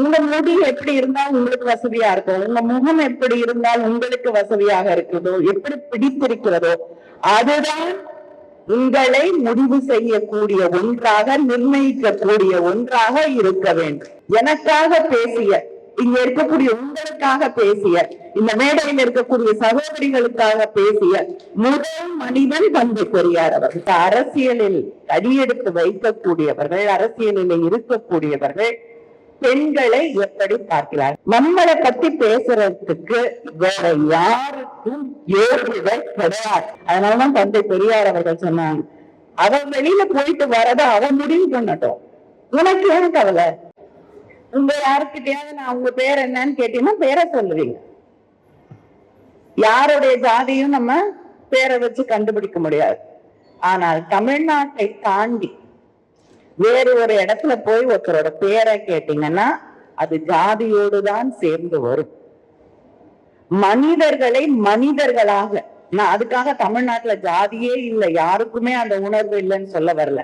உங்க முடி எப்படி இருந்தால் உங்களுக்கு வசதியா இருக்கும்? உங்க முகம் எப்படி இருந்தால் உங்களுக்கு வசதியாக இருக்குதோ? எப்படி பிடித்திருக்கிறதோ? அதுதான் உங்களை முடிவு செய்யக்கூடிய ஒன்றாக நிர்ணயிக்கக்கூடிய ஒன்றாக இருக்க வேண்டும். எனக்காக பேசிய இங்க இருக்கக்கூடிய உங்களுக்காக பேசிய இந்த மேடையில் இருக்கக்கூடிய சகோதரிகளுக்காக பேசிய முதல் மனிதன் தந்தை பெரியார் அவர்கள் அரசியலில் அடியெடுத்து வைக்கக்கூடியவர்கள் அரசியலில் இருக்கக்கூடியவர்கள் பெண்களை எப்படி பார்க்கிறார்? நம்மளை பத்தி பேசுறதுக்கு வேற யாருக்கும் யோகிதை கிடையாது. அதனாலதான் தந்தை பெரியார் அவர்கள் சொன்னாங்க அவன் வெளியில போயிட்டு வரத அவன் முடிவு பண்ணட்டும். உனக்கு ஏன் கவலை? உங்க யாருக்கிட்டயாவது நான் உங்க பேர் என்னன்னு கேட்டீங்கன்னா பேரை சொல்லுவீங்க. யாருடைய ஜாதியும் நம்ம பேரை வச்சு கண்டுபிடிக்க முடியாது. ஆனால் தமிழ்நாட்டை தாண்டி வேறு ஒரு இடத்துல போய் ஒருத்தரோட பேரை கேட்டீங்கன்னா அது ஜாதியோடு தான் சேர்ந்து வரும். மனிதர்களை மனிதர்களாக நான் அதுக்காக தமிழ்நாட்டுல ஜாதியே இல்லை யாருக்குமே அந்த உணர்வு இல்லைன்னு சொல்ல வரல.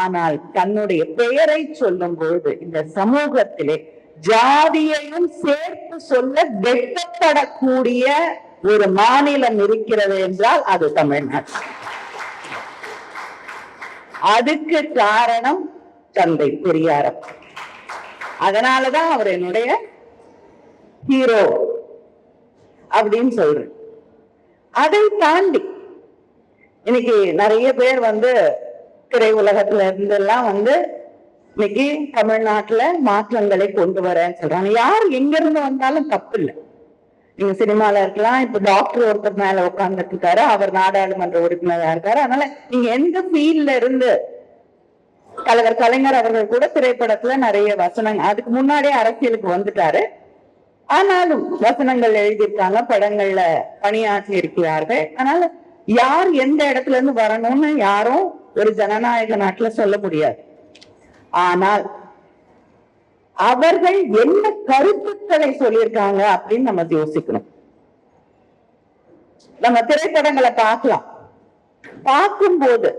ஆனால் தன்னுடைய பெயரை சொல்லும் பொழுது இந்த சமூகத்திலே ஜாதியையும் சேர்த்து சொல்ல வெட்டப்படக்கூடிய ஒரு மாநிலம் இருக்கிறது என்றால் அது தமிழ்நாடு. அதுக்கு காரணம் தந்தை பெரியாரம். அதனாலதான் அவர் என்னுடைய ஹீரோ அப்படின்னு சொல்றேன். அதை தாண்டி இன்னைக்கு நிறைய பேர் வந்து திரை உலகத்துல இருந்தெல்லாம் வந்து இன்னைக்கு தமிழ்நாட்டுல மாற்றங்களை கொண்டு வரேன்னு சொல்றாங்க. யார் எங்க இருந்து வந்தாலும் தப்பு இல்லை நீங்க சினிமால இருக்கலாம். இப்ப டாக்டர் ஒருத்தர் மேல உட்கார்ந்துட்டு இருக்காரு. அவர் நாடாளுமன்ற உறுப்பினரா இருக்காரு. அதனால நீங்க எந்த ஃபீல்ட்ல இருந்து தலைவர் கலைஞர் அவர்கள் கூட திரைப்படத்துல நிறைய வசனங்கள் அதுக்கு முன்னாடியே அரசியலுக்கு வந்துட்டாரு. ஆனாலும் வசனங்கள் எழுதியிருக்காங்க படங்கள்ல பணியாற்றி இருக்கிறார்கள். அதனால யார் எந்த இடத்துல இருந்து வரணும்னு யாரும் ஒரு ஜனநாயக நாட்டுல சொல்ல முடியாது. ஆனால் அவர்கள் என்ன கருத்துக்களை சொல்லியிருக்காங்க அப்படின்னு நம்ம யோசிக்கணும். நம்ம திரைப்படங்களை பார்க்கலாம். பார்க்கும்போது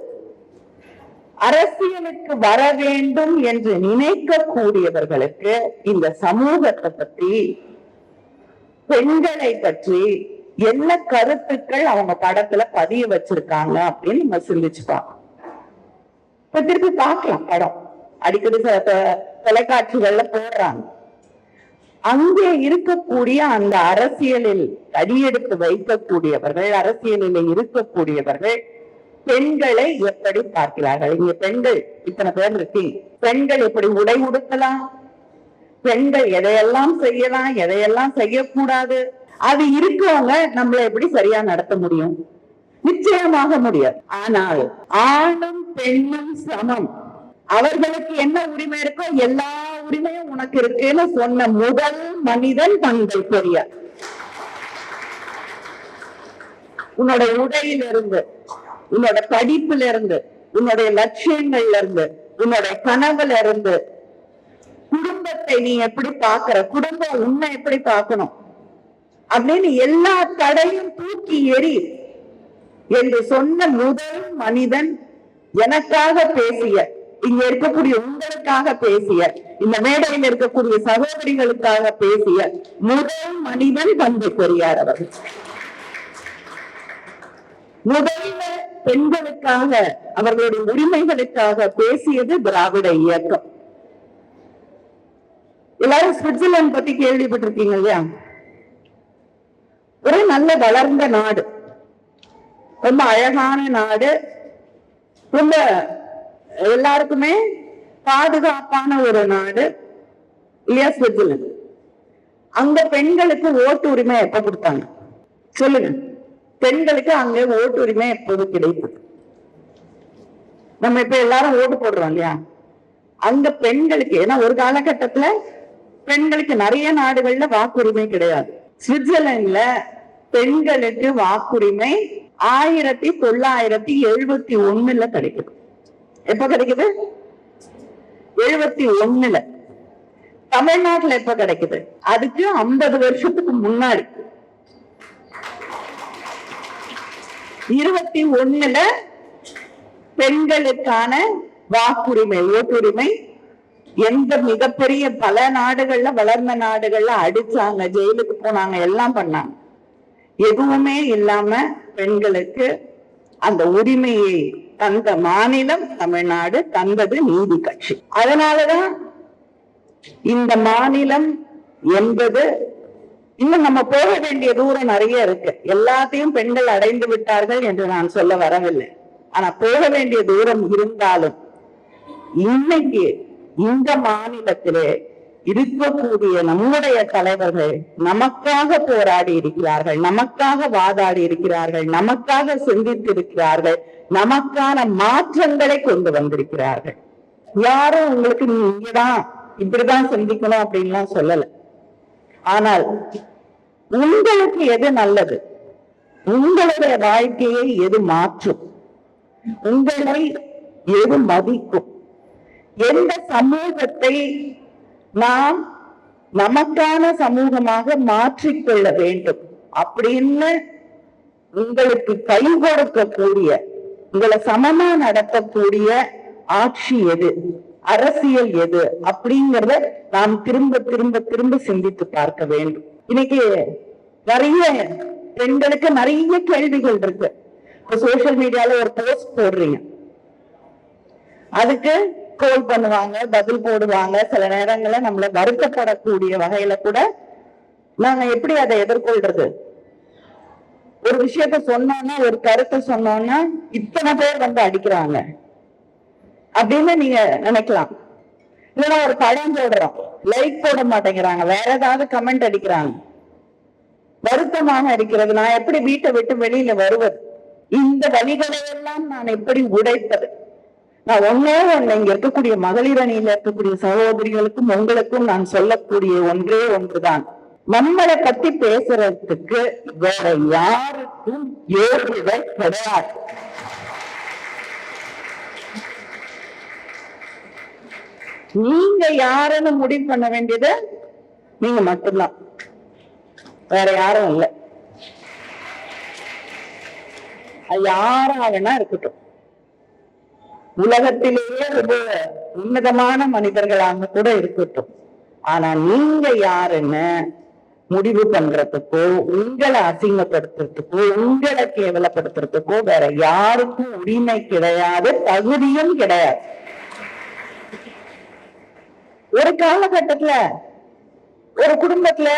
அரசியலுக்கு வர வேண்டும் என்று நினைக்கக்கூடியவர்களுக்கு இந்த சமூகத்தை பற்றி பெண்களை பற்றி என்ன கருத்துக்கள் அவங்க படத்துல பதிய வச்சிருக்காங்க அப்படின்னு நம்ம சிந்திச்சு பார்க்கணும். இப்ப திருப்பி பார்க்கலாம் படம். அடிக்கடி தொலைக்காட்சிகள்ல போடுறாங்க. அங்கே இருக்கக்கூடிய அந்த அரசியலில் அடியெடுத்து வைக்கக்கூடியவர்கள் அரசியலில் இருக்கக்கூடியவர்கள் பெண்களை எப்படி பார்க்கிறார்கள்? இங்க பெண்கள் இத்தனை பேர் இருக்கீங்க பெண்கள் எப்படி உடை உடுத்தலாம்? பெண்கள் எதையெல்லாம் செய்யலாம்? எதையெல்லாம் செய்யக்கூடாது? அது இருக்கவங்க நம்மள எப்படி சரியா நடத்த முடியும்? நிச்சயமாக முடியாது. ஆனால் ஆணும் பெண்ணும் சமம். அவர்களுக்கு என்ன உரிமை இருக்கோ எல்லா உரிமையும் உனக்கு இருக்குன்னு சொன்ன முதல் மனிதன் தந்தை பெரியார். உன்னோட உடையில இருந்து உன்னோட படிப்புல இருந்து உன்னுடைய லட்சியங்கள்ல இருந்து உன்னோட கனவுல இருந்து குடும்பத்தை நீ எப்படி பாக்குற குடும்பம் உன்னை எப்படி பார்க்கணும்? அப்படின்னு எல்லா தடையும் தூக்கி எறி என்று சொன்ன முதல் மனிதன் எனக்காக பேசிய இங்க இருக்கக்கூடிய உங்களுக்காக பேசிய இந்த மேடையில் இருக்கக்கூடிய சகோதரிகளுக்காக பேசிய முதல் மனிதன் தந்தை பெரியார் அவர்கள். முதல்ல பெண்களுக்காக அவர்களுடைய உரிமைகளுக்காக பேசியது திராவிட இயக்கம். எல்லாரும் சுவிட்சர்லாந்து பத்தி கேள்விப்பட்டிருக்கீங்க இல்லையா? ஒரு நல்ல வளர்ந்த நாடு. ரொம்ப அழகான நாடு. ரொம்ப எல்லாருக்குமே பாதுகாப்பான ஒரு நாடு இல்லையா சுவிட்சர்லாந்து. அங்க பெண்களுக்கு ஓட்டு உரிமை எப்ப கொடுத்தாங்க? சொல்லுங்க. பெண்களுக்கு அங்க ஓட்டு உரிமை எப்போது கிடைத்தது? நம்ம இப்ப எல்லாரும் ஓட்டு போடுறோம் இல்லையா? அங்க பெண்களுக்கு ஏன்னா ஒரு காலகட்டத்துல பெண்களுக்கு நிறைய நாடுகள்ல வாக்குரிமை கிடையாது. சுவிட்சர்லாந்துல பெண்களுக்கு வாக்குரிமை ஆயிரத்தி தொள்ளாயிரத்தி எழுபத்தி ஒண்ணுல கிடைக்குது. எப்ப கிடைக்குது? எழுபத்தி ஒண்ணுல. தமிழ்நாட்டுல எப்ப கிடைக்குது? அதுக்கு ஐம்பது வருஷத்துக்கு முன்னாடி. இருபத்தி ஒண்ணுல பெண்களுக்கான வாக்குரிமை ஓட்டுரிமை எந்த மிகப்பெரிய பல நாடுகள்ல வளர்ந்த நாடுகள்ல அடிச்சாங்க ஜெயிலுக்கு போனாங்க எல்லாம் பண்ணாங்க. எதுவுமே இல்லாம பெண்களுக்கு அந்த உரிமையை தந்த மாநிலம் தமிழ்நாடு தந்தது நீதி கட்சி. அதனாலதான் இந்த மாநிலம் என்பது இன்னும் நம்ம போக வேண்டிய தூரம் நிறைய இருக்கு. எல்லாத்தையும் பெண்கள் அடைந்து விட்டார்கள் என்று நான் சொல்ல வரவில்லை. ஆனா போக வேண்டிய தூரம் இருந்தாலும் இன்னைக்கு இந்த மாநிலத்திலே இருக்கக்கூடிய நம்முடைய தலைவர்கள் நமக்காக போராடி இருக்கிறார்கள் நமக்காக வாதாடி இருக்கிறார்கள் நமக்காக சிந்தித்து இருக்கிறார்கள் நமக்கான மாற்றங்களை கொண்டு வந்திருக்கிறார்கள். யாரும் உங்களுக்கு நீங்கதான் இப்படிதான் சிந்திக்கணும் அப்படின்லாம் சொல்லல. ஆனால் உங்களுக்கு எது நல்லது? உங்களுடைய வாழ்க்கையை எது மாற்றும்? உங்களை எது மதிக்கும்? எந்த சமூகத்தை நாம் நமக்கான சமூகமாக மாற்றிக்கொள்ள வேண்டும் அப்படின்னு உங்களுக்கு கை கொடுக்கக்கூடிய உங்களை சமமா நடத்தக்கூடிய ஆட்சி எது? அரசியல் எது? அப்படிங்கறத நாம் திரும்ப திரும்ப திரும்ப சிந்தித்து பார்க்க வேண்டும். இன்னைக்கு நிறைய பெண்களுக்கு நிறைய கேள்விகள் இருக்கு. இப்ப சோசியல் மீடியால ஒரு போஸ்ட் போடுறீங்க. அதுக்கு கோல் பண்ணுவாங்க பதில் போடுவாங்க. சில நேரங்கள்ல நம்மள வருத்தப்படக்கூடிய வகையில கூட நாங்க எப்படி அதை எதிர்கொள்றது? ஒரு விஷயத்த சொன்னோம்னா ஒரு கருத்தை சொன்னோம்னா இத்தனை பேர் வந்து அடிக்கிறாங்க. அப்படின்னு நீங்க நினைக்கலாம். இல்லைன்னா ஒரு படம் போடுறோம். லைக் போட மாட்டேங்கிறாங்க. வேற ஏதாவது கமெண்ட் அடிக்கிறாங்க. வருத்தமாக இருக்கிறது. நான் எப்படி வீட்டை விட்டு வெளியில வருவது? இந்த வழிகளை எல்லாம் நான் எப்படி உடைப்பது? நான் ஒன்னே ஒண்ணு இங்க இருக்கக்கூடிய மகளிர் அணியில இருக்கக்கூடிய சகோதரிகளுக்கும் உங்களுக்கும் நான் சொல்லக்கூடிய ஒன்றே ஒன்றுதான். நம்மளை பத்தி பேசுறதுக்கு வேற யாருக்கும் யோகிகள் கிடையாது. நீங்க யாருன்னு முடிவு பண்ண வேண்டியது நீங்க மட்டும்தான். வேற யாரும் இல்லை. அது யாரா வேணா இருக்கட்டும். உலகத்திலேயே ரொம்ப உன்னதமான மனிதர்களாக கூட இருக்கட்டும். ஆனா நீங்க யாருன்னு முடிவு பண்றதுக்கோ உங்களை அசிங்கப்படுத்துறதுக்கோ உங்களை கேவலப்படுத்துறதுக்கோ வேற யாருக்கும் உரிமை கிடையாது தகுதியும் கிடையாது. ஒரு காலகட்டத்துல ஒரு குடும்பத்துல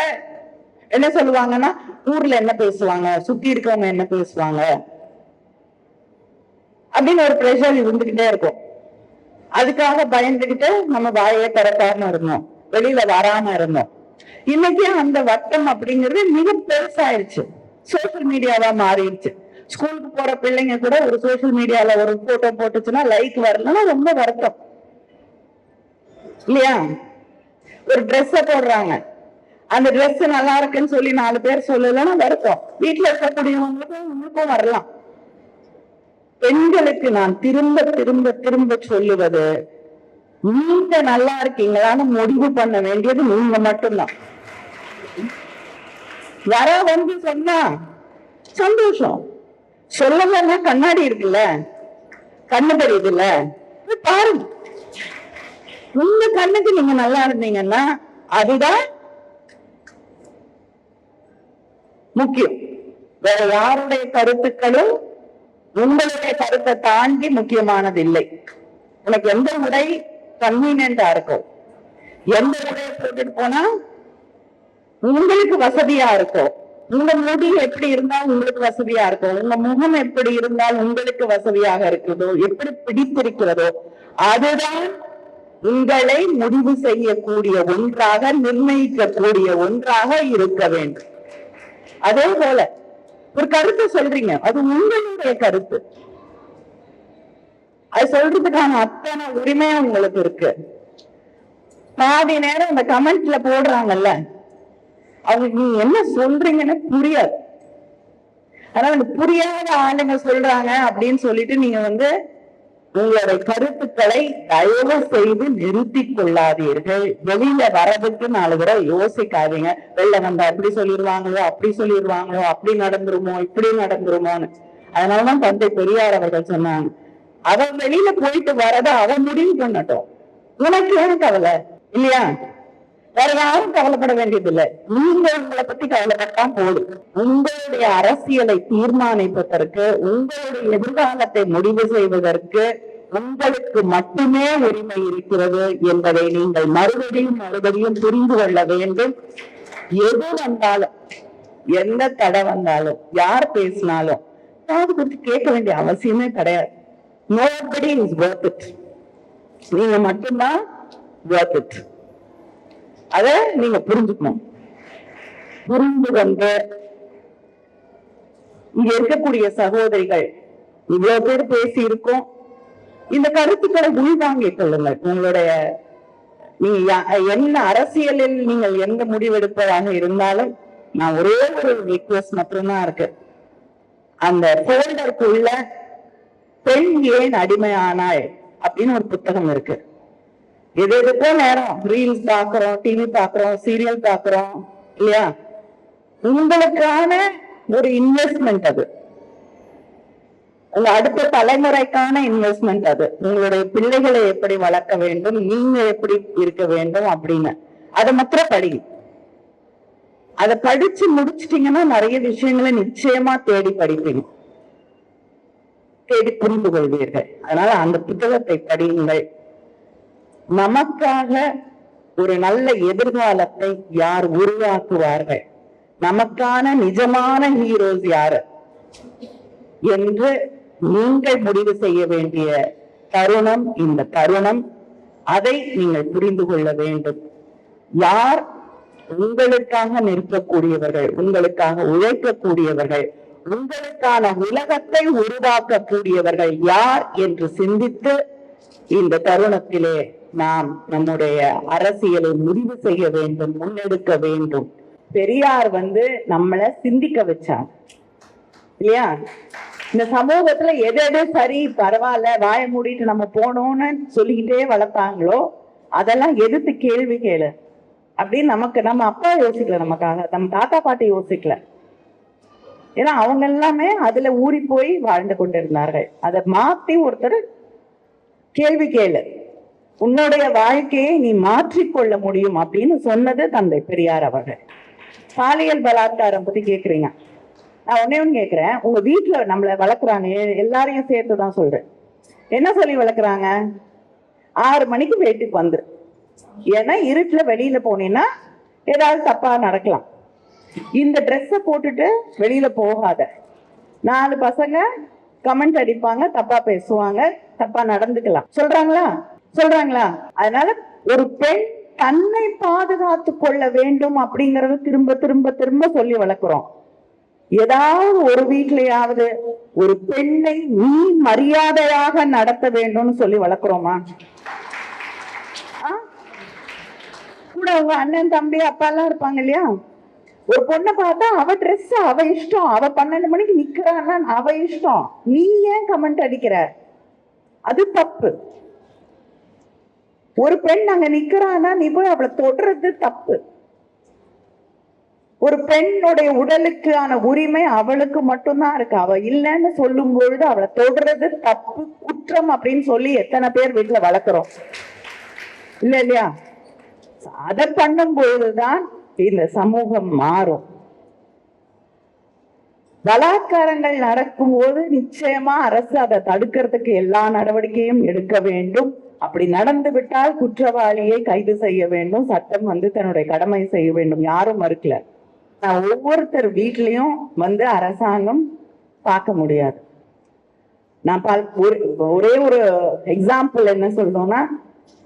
என்ன சொல்லுவாங்கன்னா ஊர்ல என்ன பேசுவாங்க சுத்தி இருக்கவங்க என்ன பேசுவாங்க அப்படின்னு ஒரு ப்ரெஷர் இருந்துகிட்டே இருக்கும். அதுக்காக பயந்துகிட்டு நம்ம வாயை திறக்காம இருந்தோம். வெளியில வராம இருந்தோம். இன்னைக்கு அந்த வட்டம் அப்படிங்கிறது மிக பெருசாயிருச்சு. சோசியல் மீடியாவா மாறிடுச்சு. ஸ்கூலுக்கு போற பிள்ளைங்க கூட ஒரு சோசியல் மீடியால ஒரு போட்டோ போட்டுச்சுன்னா லைக் வரலன்னா ரொம்ப வருத்தம். இல்லையா? ஒரு ட்ரெஸ்ஸ போடுறாங்க. அந்த ட்ரெஸ் நல்லா இருக்குன்னு சொல்லி நாலு பேர் சொல்லலைன்னா வருத்தம். வீட்டுல இருக்கக்கூடியவங்களுக்கும் உங்களுக்கும் வரலாம். பெண்களுக்கு நான் திரும்ப திரும்ப திரும்ப சொல்லுவது நீங்க நல்லா இருக்கீங்களான்னு முடிவு பண்ண வேண்டியது நீங்க மட்டும்தான். வர வந்து சொன்னா சந்தோஷம். சொல்லலன்னா கண்ணாடி இருக்குல்ல? கண்ணு தெரியுதுல்ல? பாருங்க. உங்க கண்ணுக்கு நீங்க நல்லா இருந்தீங்கன்னா அதுதான் முக்கியம். வேற யாருடைய கருத்துக்களும் உங்களுடைய கருத்தை தாண்டி முக்கியமானது இல்லை உனக்கு எந்த உடை கன்வீனியன்டா இருக்கும். எந்த உடையை போட்டுட்டு போனா உங்களுக்கு வசதியா இருக்கும். உங்க முடி எப்படி இருந்தால் உங்களுக்கு வசதியா இருக்கும். உங்க முகம் எப்படி இருந்தால் உங்களுக்கு வசதியாக இருக்கிறதோ எப்படி பிடித்திருக்கிறதோ அதுதான் உங்களை முடிவு செய்யக்கூடிய ஒன்றாக நிர்ணயிக்கக்கூடிய ஒன்றாக இருக்க வேண்டும். அதே போல ஒரு கருத்தை சொல்றீங்க. அது உங்களுடைய கருத்து. அது சொல்றதுக்கான அத்தனை உரிமையும் உங்களுக்கு இருக்கு. பாதி நேரம் அந்த கமெண்ட்ல போடுறாங்கல்ல அவங்களுக்கு நீங்க என்ன சொல்றீங்கன்னு புரியாது. ஆனா அந்த புரியாத ஆளுங்க சொல்றாங்க அப்படின்னு சொல்லிட்டு நீங்க வந்து உங்களுடைய கருத்துக்களை தயவு செய்து நிறுத்தி கொள்ளாதீர்கள். வெளியில வரதுக்கு நாலு தடவை யோசிக்காதீங்க. வெளில நம்ம அப்படி சொல்லிடுவாங்களோ அப்படி சொல்லிடுவாங்களோ அப்படி நடந்துருமோ இப்படி நடந்துருமோன்னு. அதனாலதான் தந்தை பெரியார் அவர்கள் சொன்னாங்க. அவன் வெளியில போயிட்டு வரத அவன் முடிவு பண்ணட்டும். உனக்கு ஏன் கவலை? இல்லையா? வேற யாரும் கவலைப்பட வேண்டியதில்லை. நீங்க உங்களை பத்தி கவலைப்பட்டா போதும். உங்களுடைய அரசியலை தீர்மானிப்பதற்கு உங்களுடைய எதிர்காலத்தை முடிவு செய்வதற்கு உங்களுக்கு மட்டுமே உரிமை இருக்கிறது என்பதை நீங்கள் மறுபடியும் மறுபடியும் புரிந்து கொள்ள வேண்டும். எது வந்தாலும் எந்த தடை வந்தாலும் யார் பேசினாலும் காது கொடுத்து கேட்க வேண்டிய அவசியமே கிடையாது. நோபடி இஸ் ஒர்த் இட் நீங்க மட்டும்தான் ஒர்த் இட் அத நீங்க புரிஞ்சுக்கணும். புரிந்து வந்த இங்க இருக்கக்கூடிய சகோதரிகள் இவ்வளவு பேர் பேசி இருக்கோம். இந்த கருத்துக்களை உள்வாங்கிக் கொள்ளுங்கள். உங்களுடைய நீங்க என்ன அரசியலில் நீங்கள் எந்த முடிவெடுப்பதாக இருந்தாலும் நான் ஒரே ஒரு ரிக்வஸ்ட் மட்டும்தான் இருக்கு. அந்த ஃபோல்டருக்குள்ள பெண் ஏன் அடிமையானாய்? அப்படின்னு ஒரு புத்தகம் இருக்கு. எது எதுக்கோ நேரம். ரீல்ஸ் பாக்குறோம் டிவி பாக்குறோம் சீரியல் பாக்குறோம் இல்லையா? உங்களுக்கான ஒரு இன்வெஸ்ட்மெண்ட் அது. உங்க அடுத்த தலைமுறைக்கான இன்வெஸ்ட்மெண்ட் அது. உங்களுடைய பிள்ளைகளை எப்படி வளர்க்க வேண்டும் நீங்க எப்படி இருக்க வேண்டும் அப்படின்னு. அதை மாத்திரம் படி. அதை படிச்சு முடிச்சிட்டீங்கன்னா நிறைய விஷயங்களை நிச்சயமா தேடி படிப்பீங்க. தேடி புரிந்து கொள்வீர்கள். அதனால அந்த புத்தகத்தை படியுங்கள். நமக்காக ஒரு நல்ல எதிர்காலத்தை யார் உருவாக்குவார்கள்? நமக்கான நிஜமான ஹீரோஸ் யாரு? என்று நீங்கள் முடிவு செய்ய வேண்டிய தருணம் இந்த தருணம். அதை நீங்கள் புரிந்து கொள்ள வேண்டும். யார் உங்களுக்காக நிற்கக்கூடியவர்கள் உங்களுக்காக உழைக்கக்கூடியவர்கள் உங்களுக்கான உலகத்தை உருவாக்கக்கூடியவர்கள் யார் என்று சிந்தித்து இந்த தருணத்திலே நாம் நம்முடைய அரசியலை முடிவு செய்ய வேண்டும் முன்னெடுக்க வேண்டும். பெரியார் வந்து நம்மளை சிந்திக்க வச்சார். இல்லையா? இந்த சமூகத்துல எது எது சரி பரவாயில்ல வாய மூடிட்டு நம்ம போனோம்னு சொல்லிக்கிட்டே வளர்த்தாங்களோ அதெல்லாம் எதிர்த்து கேள்வி கேளு. அப்படின்னு நமக்கு நம்ம அப்பா யோசிக்கல நமக்காக நம்ம தாத்தா பாட்டி யோசிக்கல. ஏன்னா அவங்க எல்லாமே அதுல ஊறி போய் வாழ்ந்து கொண்டிருந்தார்கள். அதை மாத்தி ஒருத்தர் கேள்வி கேளு. உன்னுடைய வாழ்க்கையை நீ மாற்றிக்கொள்ள முடியும் அப்படின்னு சொன்னது தந்தை பெரியார் அவர்கள். பாலியல் பலாத்காரம் பத்தி கேக்குறீங்க. நான் ஒன்னே ஒண்ணு கேக்குறேன். உங்க வீட்டுல நம்மள வளர்க்குறாங்க. எல்லாரையும் சேர்த்து தான் சொல்றேன். என்ன சொல்லி வளர்க்குறாங்க? ஆறு மணிக்கு வீட்டுக்கு வந்துரு ஏன்னா இருட்டுல வெளியில போனீங்கன்னா ஏதாவது தப்பா நடக்கலாம். இந்த ட்ரெஸ்ஸை போட்டுட்டு வெளியில போகாத. நாலு பசங்க கமெண்ட் அடிப்பாங்க தப்பா பேசுவாங்க தப்பா நடந்துக்கலாம். சொல்றாங்களா? சொல்றாங்களா? அதனால ஒரு பெண் தன்னை பாதுகாத்து கொள்ள வேண்டும் அப்படிங்கறத திரும்ப திரும்ப திரும்ப சொல்லி வளர்க்குறோம். ஏதாவது ஒரு வீட்லயாவது ஒரு பெண்ணை நீ மரியாதையாக நடத்த வேண்டும்னு சொல்லி வளர்க்குறோமா? கூட உங்க அண்ணன் தம்பி அப்பா எல்லாம் இருப்பாங்க இல்லையா? ஒரு பொண்ணை பார்த்தா அவ ட்ரெஸ் அவ இஷ்டம். அவ பன்னெண்டு மணிக்கு நிக்கிறான்னா அவ இஷ்டம். நீ ஏன் கமெண்ட் அடிக்கிற? அது தப்பு. ஒரு பெண் அங்க நிக்கிறான்னா நீ போய் அவளை தொடுறது தப்பு. ஒரு பெண்ணுடைய உடலுக்கான உரிமை அவளுக்கு மட்டும்தான் இருக்கு. அவ இல்லைன்னு சொல்லும் பொழுது அவளை தொடுறது தப்பு குற்றம் அப்படின்னு சொல்லி எத்தனை பேர் வீட்டுல வளர்க்குறோம். இல்ல இல்லையா? அதை பண்ணும் பொழுதுதான் இந்த சமூகம் மாறும். பலாத்காரங்கள் நடக்கும் போது நிச்சயமா அரசு அதை தடுக்கிறதுக்கு எல்லா நடவடிக்கையும் எடுக்க வேண்டும். அப்படி நடந்து விட்டால் குற்றவாளியை கைது செய்ய வேண்டும். சட்டம் வந்து தன்னுடைய கடமை செய்ய வேண்டும். யாரும் மறுக்கல. நான் ஒவ்வொருத்தர் வீட்லயும் வந்து அரசாங்கம் பார்க்க முடியாது. நான் ஒரே ஒரு எக்ஸாம்பிள் என்ன சொல்றோம்னா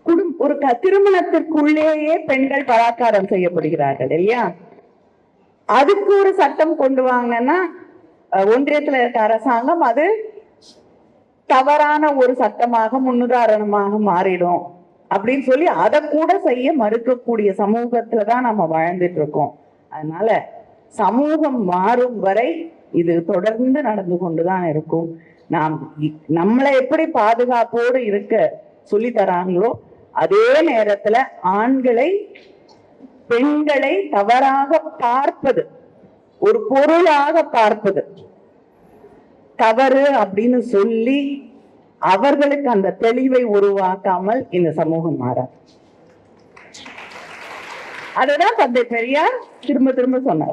குடும் ஒரு திருமணத்திற்குள்ளேயே பெண்கள் பலாத்காரம் செய்யப்படுகிறார்கள் இல்லையா? அதுக்கு ஒரு சட்டம் கொண்டு வாங்கன்னா ஒன்றியத்துல இருக்க அரசாங்கம் அது தவறான ஒரு சட்டமாக முன்னுதாரணமாக மாறிடும் அப்படின்னு சொல்லி அதை கூட செய்ய மறுக்கக்கூடிய சமூகத்துல தான் நம்ம வாழ்ந்துட்டு இருக்கோம். அதனால சமூகம் மாறும் வரை இது தொடர்ந்து நடந்து கொண்டுதான் இருக்கும். நாம் நம்மளை எப்படி பாதுகாப்போடு இருக்க சொல்லி தராங்களோ அதே நேரத்துல ஆண்களை பெண்களை தவறாக பார்ப்பது ஒரு பொருளாக பார்ப்பது. தவறு அப்படின்னு சொல்லி அவர்களுக்கு அந்த தெளிவை உருவாக்காமல் இந்த சமூகம் மாறாது. அதுதான் தந்தை பெரியார் திரும்ப திரும்ப சொன்னார்.